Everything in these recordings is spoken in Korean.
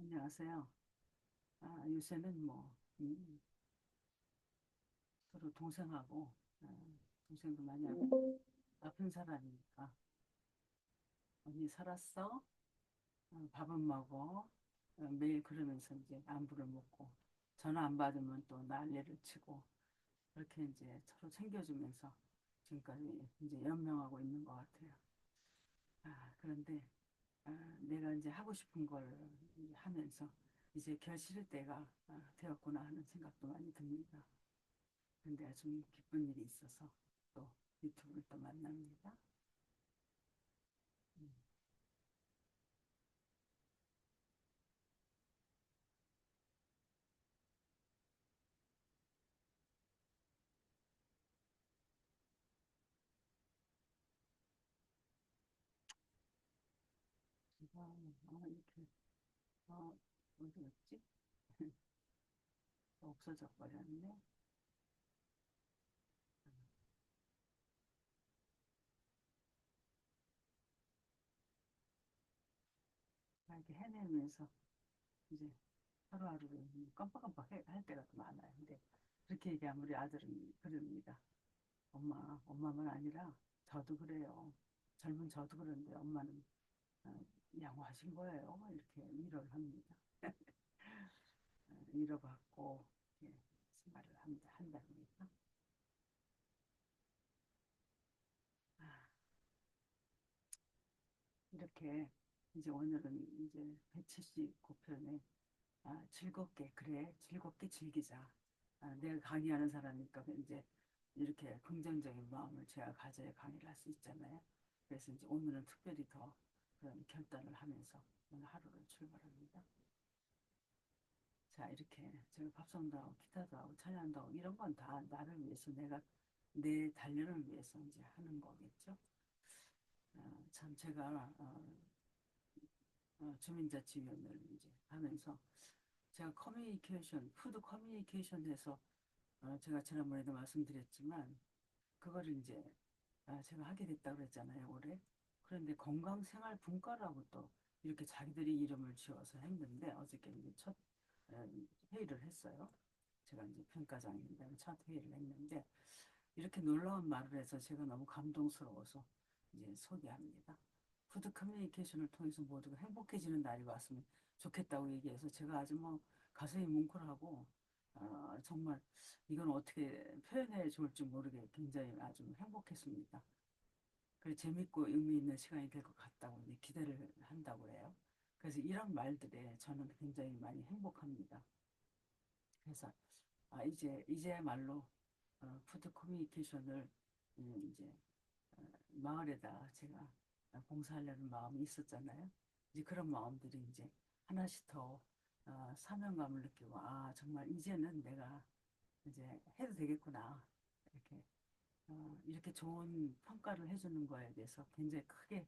안녕하세요. 아, 요새는 뭐, 음, 서로 동생하고, 아, 동생도 많이 하고, 아픈 사람이니까, 언니 살았어? 어, 밥은 먹어? 어, 매일 그러면서 이제 안부를 묻고, 전화 안 받으면 또 난리를 치고, 그렇게 이제 서로 챙겨주면서 지금까지 이제 연명하고 있는 것 같아요. 아, 그런데, 아, 내가 이제 하고 싶은 걸 하 면서, 이제 결실의 때가 아, 되었구나 하는 생각도 많이 듭니다. 근데 좀 기쁜 일이 있어서 또 유튜브를 또 만납니다. 어, 이렇게 어, 어디였지? 없어져 버렸네. 아, 이렇게 해내면서 이제 하루하루를 깜빡깜빡 해- 할 때가 더 많아요. 근데 그렇게 얘기하면 우리 아들은 그럽니다. 엄마, 엄마만 아니라 저도 그래요. 젊은 저도 그런데 엄마는 어, 양호하신 거예요. 이렇게 위로를 합니다. 어, 위로받고 예, 말을 합니다. 한답니다. 아, 이렇게 이제 오늘은 이제 179편에 아, 즐겁게 그래 즐겁게 즐기자. 아, 내가 강의하는 사람이니까 이제 이렇게 긍정적인 마음을 제가 가져야 강의를 할 수 있잖아요. 그래서 이제 오늘은 특별히 더 그런 결단을 하면서 오늘 하루를 출발합니다. 자, 이렇게 제가 밥송도 하고 기타도 하고 찬양도 하고 이런 건 다 나를 위해서 내가 내 단련을 위해서 이제 하는 거겠죠. 어, 참 제가 어, 어, 주민자치위원회를 이제 하면서 제가 커뮤니케이션, 푸드 커뮤니케이션에서 어, 제가 지난번에도 말씀드렸지만 그거를 이제 아, 제가 하게 됐다고 그랬잖아요, 올해. 그런데 건강생활분과라고 또 이렇게 자기들이 이름을 지어서 했는데 어저께 이제 첫 어, 회의를 했어요. 제가 이제 평가장입니다. 첫 회의를 했는데 이렇게 놀라운 말을 해서 제가 너무 감동스러워서 이제 소개합니다. 푸드 커뮤니케이션을 통해서 모두가 행복해지는 날이 왔으면 좋겠다고 얘기해서 제가 아주 뭐 가슴이 뭉클하고 어, 정말 이건 어떻게 표현해 좋을지 모르게 굉장히 아주 행복했습니다. 그리고 재밌고 의미 있는 시간이 될 것 같다고 기대를 한다고 해요. 그래서 이런 말들에 저는 굉장히 많이 행복합니다. 그래서 아, 이제 이제말로 어, 푸드 커뮤니케이션을 음, 이제 어, 마을에다 제가 봉사하려는 마음이 있었잖아요. 이제 그런 마음들이 이제 하나씩 더 어, 사명감을 느끼고 아 정말 이제는 내가 이제 해도 되겠구나 이렇게 어, 이렇게 좋은 평가를 해주는 거에 대해서 굉장히 크게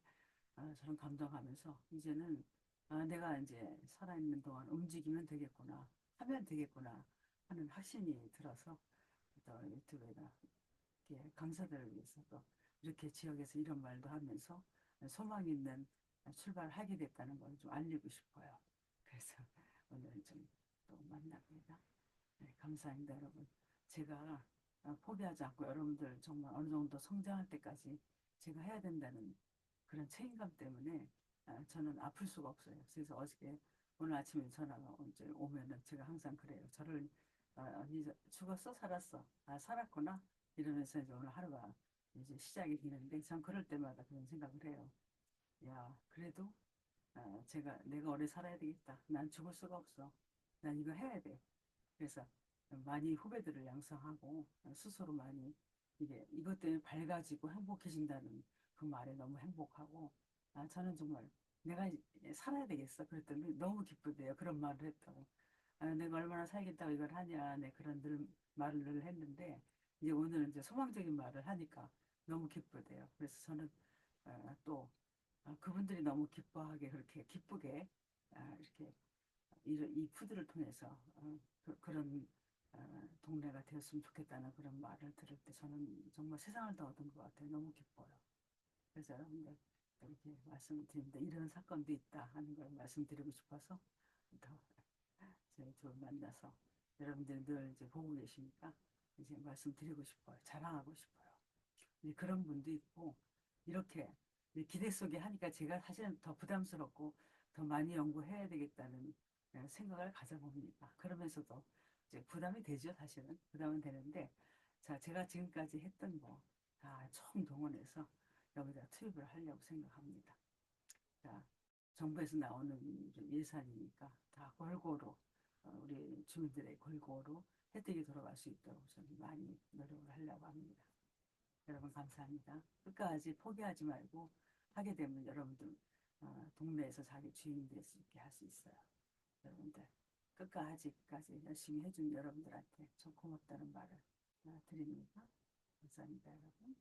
어, 저는 감동하면서 이제는 아, 내가 이제 살아있는 동안 움직이면 되겠구나 하면 되겠구나 하는 확신이 들어서 또 유튜브에다 이렇게 강사들을 위해서도 이렇게 지역에서 이런 말도 하면서 소망 있는 출발하게 됐다는 걸 좀 알리고 싶어요. 그래서 오늘 좀 또 만납니다. 네, 감사합니다, 여러분. 제가 어, 포기하지 않고 여러분들 정말 어느 정도 성장할 때까지 제가 해야 된다는 그런 책임감 때문에 아, 저는 아플 수가 없어요. 그래서 어저께 오늘 아침에 전화가 이제 오면은 제가 항상 그래요. 저를 어, 언니 저- 죽었어 살았어 아 살았구나 이러면서 이제 오늘 하루가 이제 시작이 되는데 전 그럴 때마다 그런 생각을 해요. 야 그래도 어, 제가 내가 오래 살아야 되겠다. 난 죽을 수가 없어. 난 이거 해야 돼. 그래서 많이 후배들을 양성하고 스스로 많이 이게 이것 때문에 밝아지고 행복해진다는 그 말에 너무 행복하고 아 저는 정말 내가 이제 살아야 되겠어. 그랬더니 너무 기쁘대요. 그런 말을 했다고. 아, 내가 얼마나 살겠다고 이걸 하냐. 네 그런 늘 말을 늘 했는데 이제 오늘은 이제 소망적인 말을 하니까 너무 기쁘대요. 그래서 저는 어, 또 어, 그분들이 너무 기뻐하게 그렇게 기쁘게 아, 이렇게 이, 이 푸드를 통해서 어, 그, 그런 어, 동네가 되었으면 좋겠다는 그런 말을 들을 때 저는 정말 세상을 더 얻은 것 같아요. 너무 기뻐요. 그래서 이렇게 말씀을 드립니다. 이런 사건도 있다 하는 걸 말씀드리고 싶어서 더 저희 두 만나서 여러분들 늘 이제 보고 계시니까 이제 말씀드리고 싶어요. 자랑하고 싶어요. 그런 분도 있고 이렇게 기대 속에 하니까 제가 사실은 더 부담스럽고 더 많이 연구해야 되겠다는 예, 생각을 가져봅니다. 그러면서도 이제 부담이 되죠, 사실은. 부담은 되는데, 자, 제가 지금까지 했던 거 다 총 동원해서 여기다 투입을 하려고 생각합니다. 자, 정부에서 나오는 좀 예산이니까 다 골고루 어, 우리 주민들의 골고루 혜택이 돌아갈 수 있도록 저는 많이 노력을 하려고 합니다. 여러분 감사합니다. 끝까지 포기하지 말고 하게 되면 여러분들 어, 동네에서 자기 주인 될 수 있게 할 수 있어요. 여러분들 끝까지까지 열심히 해준 여러분들한테 좀 고맙다는 말을 어, 드립니다. 감사합니다, 여러분.